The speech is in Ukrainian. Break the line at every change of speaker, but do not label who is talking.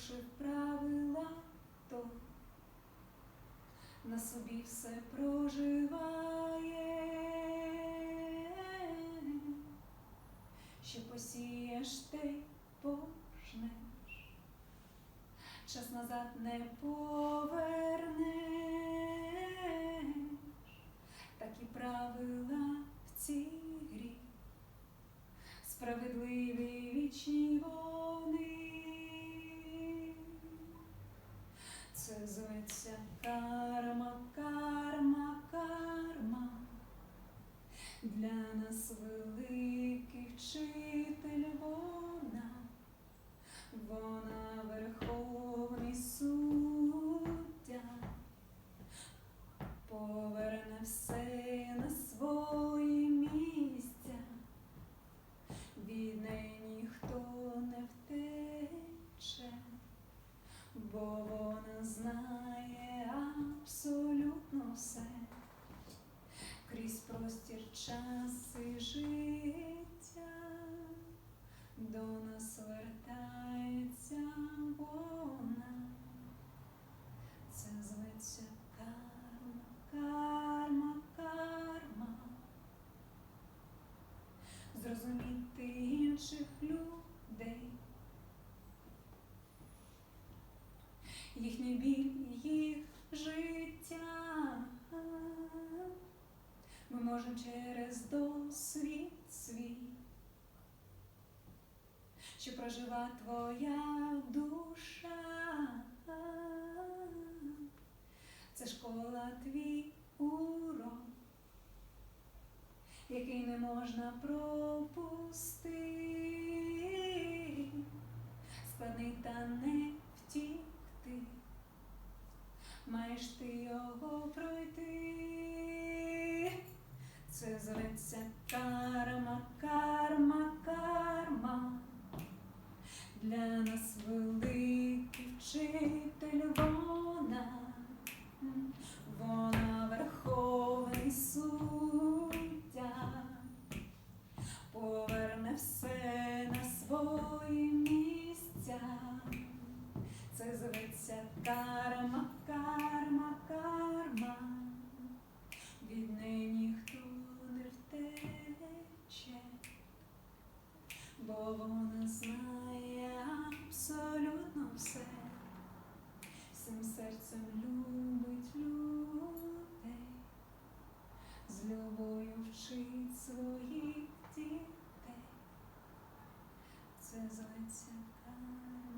порушив правила то на собі все проживає, що посієш ти пожнеш, час назад не повернеш, і правила в цій грі, справедливі вічні вічніво. Вона верховний суддя, поверне все на свої місця, від неї ніхто не втече бо вона знає абсолютно все, крізь простір час і життя, до нас вертається вона, це зветься карма, карма, карма, зрозуміти інших людей. їхній біль, їх життя. Ми можемо через досвід свій, що прожива твоя душа. Це школа твій урок, який не можна пропустити, складний та не втікти, маєш ти його пройти. Це зветься карма, зветься карма, карма, карма. Від неї ніхто не втече, бо вона знає абсолютно все, всім серцем любить людей, з любов'ю вчить своїх дітей. Це зветься карма.